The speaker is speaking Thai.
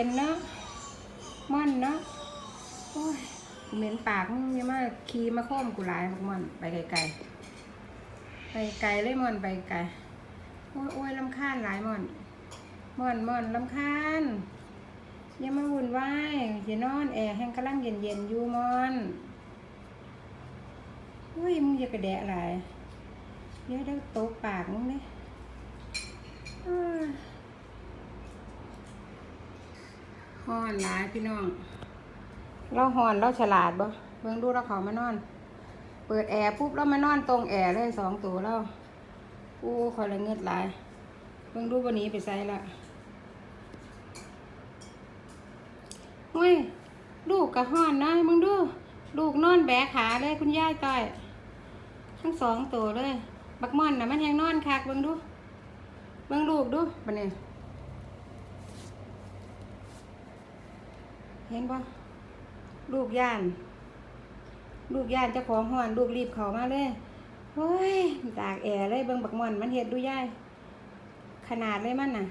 ย็นเนาะม่อนเนาะโอ้ยเหม็นปากมึงย่ามาขี่มาโค้มกูหลายบักม่อนไปไกลๆไปไกลเลยม่อนไปไกลโอ้ยโอ้ยลำคาญหลายม่อนม่อนม่อนลำคาญอย่ามาวุ่นวายอย่านอนแอร์แห้งกำลังเย็นเย็นอยู่ม่อนเฮ้ยมึงอย่ากระแดะหลายเดี๋ยวเดี๋ยวโตปากมึงเลย ฮ้อนหลายพี่น้อง เราฮ้อนเราฉลาดบ่เบิ่งดูเราเขามานอน เปิดแอร์ปุ๊บเรามานอนตรงแอร์เลยสองตัวเราอู้คอยละเงิดหลายเบิ่งดูวันนี้ไปใส่ละเฮ้ยลูกกระฮ้อนนะมึงดู ลูกนอนแบกขาเลยคุณย่ายต้อยทั้งสองตัวเลย บักม่อนนะมันยังนอนคักเบิ่งดู เบิ่งลูกดูบัดนี้ เห็นปะลูกย่าน ลูกย่านเจ้าของห้อนลูกรีบเขามาเลยเฮ้ยตากแอร์เลยเบิ่งบักม่อนมันเห็ดดูย่าย ขนาดเลยมันน่ะ